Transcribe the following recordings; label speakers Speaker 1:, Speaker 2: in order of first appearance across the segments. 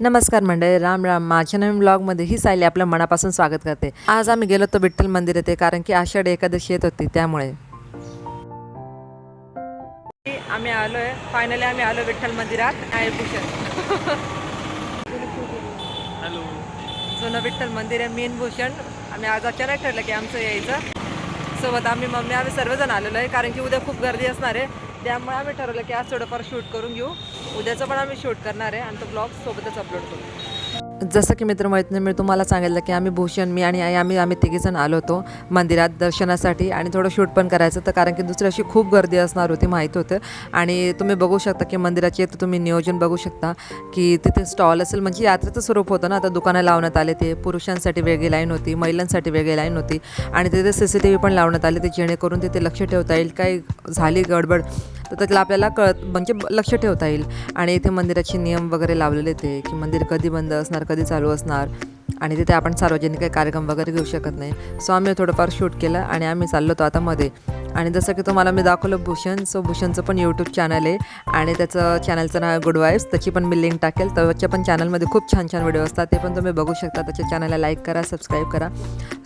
Speaker 1: नमस्कार मंडळी राम राम. माझ्या नवीन ब्लॉगमध्ये ही सायली आपलं मनापासून स्वागत करते. आज आम्ही गेलो होतो विठ्ठल मंदिर येते कारण की आषाढी एकादशी येत होती त्यामुळे. आम्ही आलोय. फायनली आम्ही आलो विठ्ठल मंदिरात. भूषण
Speaker 2: हॅलो.
Speaker 1: जुनं विठ्ठल मंदिर आहे मेन भूषण. आम्ही आज अचानक ठरलं की आमचं यायचं. सोबत आम्ही मम्मी आम्ही सर्वजण आलेलो आहे कारण की उद्या खूप गर्दी असणार आहे. त्यामुळे आम्ही ठरवलं की आज थोडंफार शूट करून घेऊ. उद्याचं पण आम्ही शूट करणार आहे आणि तो ब्लॉग सोबतच अपलोड करू. जसं की मित्रमैत्रिणी मी तुम्हाला सांगितलं की आम्ही भूषण मी आणि आई आम्ही आम्ही तिघीजण आलो होतो मंदिरात दर्शनासाठी आणि थोडं शूट पण करायचं. तर कारण की दुसऱ्याशी खूप गर्दी असणार होती माहीत होतं. आणि तुम्ही बघू शकता की मंदिराचे तर तुम्ही नियोजन बघू शकता की तिथे स्टॉल असेल म्हणजे यात्रेचं स्वरूप होतं ना. आता दुकानं लावण्यात आले ते पुरुषांसाठी वेगळी लाईन होती महिलांसाठी वेगळी लाईन होती. आणि तिथे सी सी टी व्ही पण लावण्यात आले ते जेणेकरून तिथे लक्ष ठेवता येईल. काही झाली गडबड. तर त्याला आपल्याला कळत म्हणजे लक्ष ठेवता येईल. आणि इथे मंदिराचे नियम वगैरे लावलेले ते की मंदिर कधी बंद असणार कधी चालू असणार. आणि तिथे आपण सार्वजनिक काही कार्यक्रम वगैरे घेऊ शकत नाही. सो आम्ही थोडंफार शूट केलं आणि आम्ही चाललो होतो आता मध्ये. आणि जसं की तुम्हाला मी दाखवलं भूषण सो भूषणचं पण यूट्यूब चॅनल आहे. आणि त्याचं चॅनलचं नाव आहे गुड वाईफ्स त्याची पण मी लिंक टाकेल. त्याच्या पण चॅनलमध्ये खूप छान छान व्हिडिओ असतात. ते पण तुम्ही बघू शकता. त्याच्या चॅनलला लाईक करा सबस्क्राईब करा.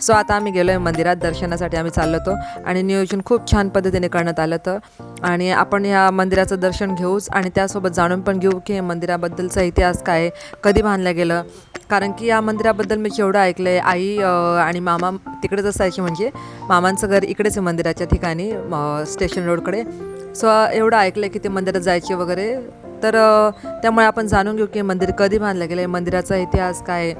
Speaker 1: सो आता आम्ही गेलो आहे मंदिरात. दर्शनासाठी आम्ही चाललो होतो. आणि नियोजन खूप छान पद्धतीने करण्यात आलं होतं. आणि आपण ह्या मंदिराचं दर्शन घेऊच आणि त्यासोबत जाणून पण घेऊ की मंदिराबद्दलचा इतिहास काय आहे, कधी बांधलं गेलं कारण की या मंदिराबद्दल मी जेवढं ऐकलं आहे आई आणि मामा तिकडेच असायचे म्हणजे मामांचं घर इकडेच आहे मंदिराच्या ठिकाणी स्टेशन रोडकडे. सो एवढं ऐकलं आहे की ते मंदिरात जायचे वगैरे. तर त्यामुळे आपण जाणून घेऊ की मंदिर कधी बांधलं गेलं आहे मंदिराचा इतिहास काय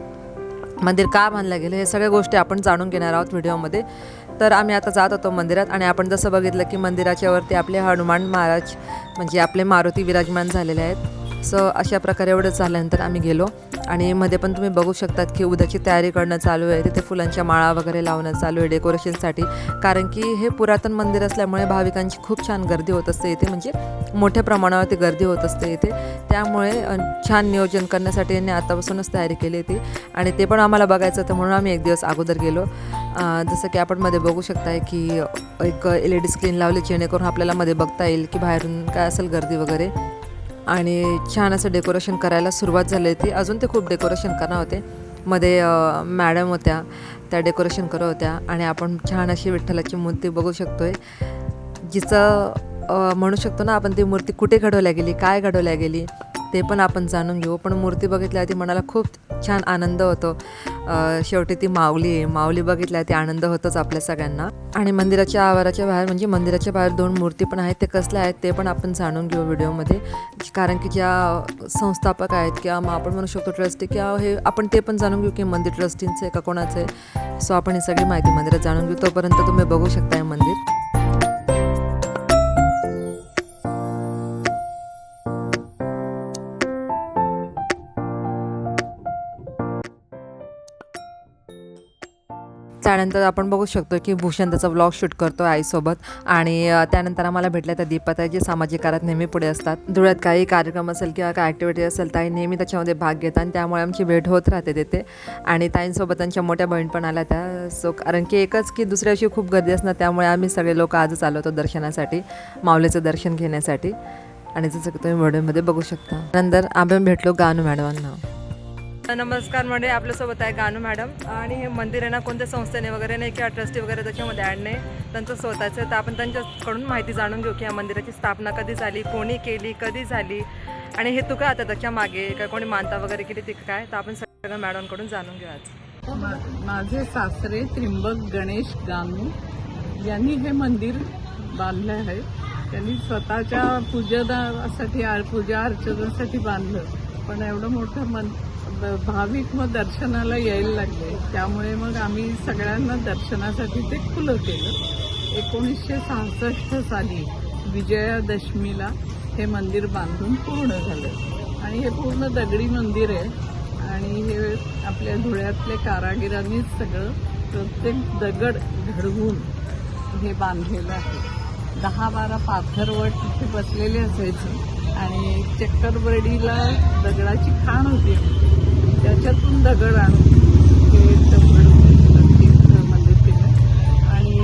Speaker 1: मंदिर का बांधलं गेलं हे सगळ्या गोष्टी आपण जाणून घेणार आहोत व्हिडिओमध्ये. तर आम्ही आता जात होतो मंदिरात आणि आपण जसं बघितलं की मंदिराच्यावरती आपले हनुमान महाराज म्हणजे आपले मारुती विराजमान झालेले आहेत. सो अशा प्रकारे एवढंच झाल्यानंतर आम्ही गेलो. आणि मध्ये पण तुम्ही बघू शकतात की उद्याची तयारी करणं चालू आहे. तिथे फुलांच्या माळा वगैरे लावणं चालू आहे डेकोरेशनसाठी कारण की हे पुरातन मंदिर असल्यामुळे भाविकांची खूप छान गर्दी होत असते इथे. म्हणजे मोठ्या प्रमाणावरती गर्दी होत असते इथे. त्यामुळे छान नियोजन करण्यासाठी यांनी आतापासूनच तयारी केली होती. आणि ते पण आम्हाला बघायचं होतं म्हणून आम्ही एक दिवस अगोदर गेलो. जसं की आपण मध्ये बघू शकताय की एक एल ई डी स्क्रीन लावली जेणेकरून आपल्याला मध्ये बघता येईल की बाहेरून काय असेल गर्दी वगैरे. आणि छान असं डेकोरेशन करायला सुरुवात झाली होती. अजून ते खूप डेकोरेशन करणार होते. मध्ये मॅडम होत्या त्या डेकोरेशन करत होत्या आणि आपण छान अशी विठ्ठलाची मूर्ती बघू शकतो आहे जिचं म्हणू शकतो ना आपण ती मूर्ती कुठे घडवल्या गेली काय घडवल्या गेली ते पण आपण जाणून घेऊ. पण मूर्ती बघितल्या ती मनाला खूप छान आनंद होतो. शेवटी ती माऊली आहे. माऊली बघितल्या ती आनंद होतोच आपल्या सगळ्यांना. आणि मंदिराच्या आवाराच्या बाहेर म्हणजे मंदिराच्या बाहेर दोन मूर्ती पण आहेत. ते कसल्या आहेत ते पण आपण जाणून घेऊ व्हिडिओमध्ये. कारण की ज्या संस्थापक आहेत किंवा मग आपण म्हणू शकतो ट्रस्टी किंवा हे आपण ते पण जाणून घेऊ की मंदिर ट्रस्टींचं आहे का कोणाचं आहे. सो आपण ही सगळी माहिती मंदिरात जाणून घेऊ. तोपर्यंत तुम्ही बघू शकता हे मंदिर. त्यानंतर आपण बघू शकतो की भूषण त्याचा व्लॉग शूट करतो आईसोबत. आणि त्यानंतर आम्हाला भेटल्या त्या दीपाताई जे सामाजिक कार्यात नेहमी पुढे असतात. धुळ्यात काही कार्यक्रम असेल किंवा काय ॲक्टिव्हिटी असेल ताई नेहमी त्याच्यामध्ये भाग घेतात आणि त्यामुळे आमची भेट होत राहते तिथे. आणि ताईंसोबत त्यांच्या मोठ्या बहीण पण आल्या त्या. सो कारण की एकच की दुसऱ्या दिवशी खूप गर्दी असणार त्यामुळे आम्ही सगळे लोक आजच आलो होतो दर्शनासाठी माऊलीचं दर्शन घेण्यासाठी. आणि जसं तुम्ही व्हिडिओमध्ये बघू शकता. नंतर आम्ही भेटलो गानू मॅडमांना. नमस्कार म्हणजे आपल्यासोबत आहे गानू मॅडम. आणि हे मंदिर आहे ना कोणत्या संस्थेने वगैरे नाही किंवा ट्रस्टी वगैरे त्याच्यामध्ये ॲड नाही. त्यांचं स्वतःचं तर आपण त्यांच्याकडून माहिती जाणून घेऊ की या मंदिराची स्थापना कधी झाली कोणी केली कधी झाली. आणि हे तू काय आता त्याच्यामागे काय कोणी मानता वगैरे केली ती काय? तर आपण सगळं मॅडमकडून जाणून घेऊ आज.
Speaker 3: माझे सासरे त्रिंबक गणेश गानू यांनी हे मंदिर बांधलं आहे. त्यांनी स्वतःच्या पूजनासाठी पूजा अर्चनासाठी बांधलं. पण एवढं मोठं मन भाविक मग दर्शनाला यायला लागले. त्यामुळे मग आम्ही सगळ्यांना दर्शनासाठी ते खुलं केलं. एकोणीसशे सहासष्ट साली विजयादशमीला हे मंदिर बांधून पूर्ण झालं. आणि हे पूर्ण दगडी मंदिर आहे. आणि हे आपल्या धुळ्यातल्या कारागिरांनीच सगळं प्रत्येक दगड घडवून हे बांधलेलं आहे. दहा बारा पाथरवट तिथे बसलेले असायचे. आणि चक्करबर्डीला दगडाची खाण होती. त्याच्यातून दगड आणून ते दगड तिथं मंदिर केलं. आणि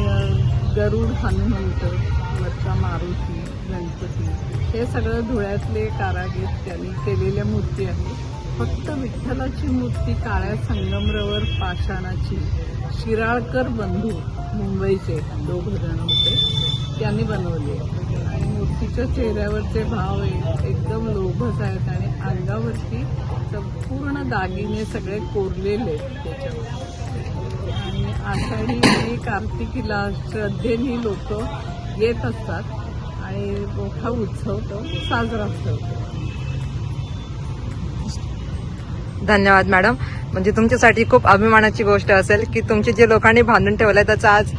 Speaker 3: गरुड हनुमंत वरचा मारुती गणपती हे सगळं धुळ्यातले कारागीर त्यांनी केलेल्या मूर्ती आहेत. फक्त विठ्ठलाची मूर्ती काळ्या संगमरवर पाषाणाची शिराळकर बंधू मुंबईचे दोघ जण होते. त्यांनी बनवली. आणि त्यांच्या चेहऱ्यावरचे भाव एकदम लोभस आहेत आणि अंगावरती संपूर्ण दागिने सगळे कोरलेले त्याच्यावर. आणि आषाढी आणि कार्तिकीला श्रद्धेने लोक येत असतात आणि मोठा उत्सव तो साजरा होतो.
Speaker 1: धन्यवाद मॅडम. म्हणजे तुमच्यासाठी खूप अभिमानाची गोष्ट असेल की तुमचे जे लोकांनी बांधून ठेवलंय त्याचं आज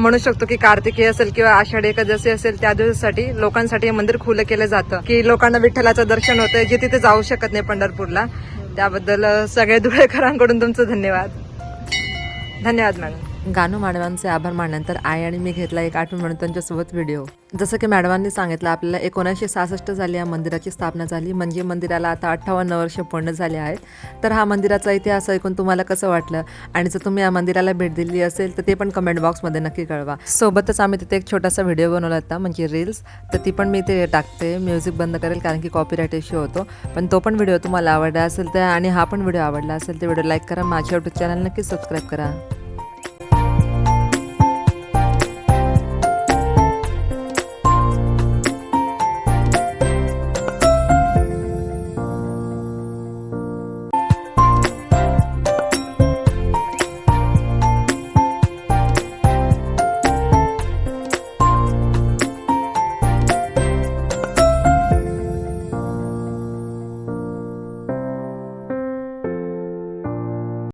Speaker 1: म्हणू शकतो की कार्तिकी असेल किंवा आषाढी एकादशी असेल त्या दिवसासाठी लोकांसाठी हे मंदिर खुलं केलं जातं. की लोकांना विठ्ठलाचं दर्शन होतंय जे तिथे जाऊ शकत नाही पंढरपूरला. त्याबद्दल सगळ्या धुळेकरांकडून तुमचं धन्यवाद. धन्यवाद मॅडम. गानू मॅडमांचे आभार मानल्यानंतर आई आणि मी घेतला एक आठवण म्हणून त्यांच्यासोबत व्हिडिओ जसं की मॅडमांनी सांगितलं आपल्याला एकोणीसशे सहासष्ट साली या मंदिराची स्थापना झाली. म्हणजे मंदिराला आता अठ्ठावन्न वर्ष पूर्ण झाले आहेत. तर हा मंदिराचा इतिहास ऐकून तुम्हाला कसं वाटलं? आणि जर तुम्ही या मंदिराला भेट दिली असेल तर ते पण कमेंट बॉक्समध्ये नक्की कळवा. सोबतच आम्ही तिथे एक छोटासा व्हिडिओ बनवला होता म्हणजे रील्स तर ती पण मी ते टाकते. म्युझिक बंद करेल कारण की कॉपीराईट इश्यू होतो. पण तो पण व्हिडिओ तुम्हाला आवडला असेल तर आणि हा पण व्हिडिओ आवडला असेल तर व्हिडिओ लाईक करा. माझ्या यूट्यूब चॅनल नक्की सबस्क्राईब करा.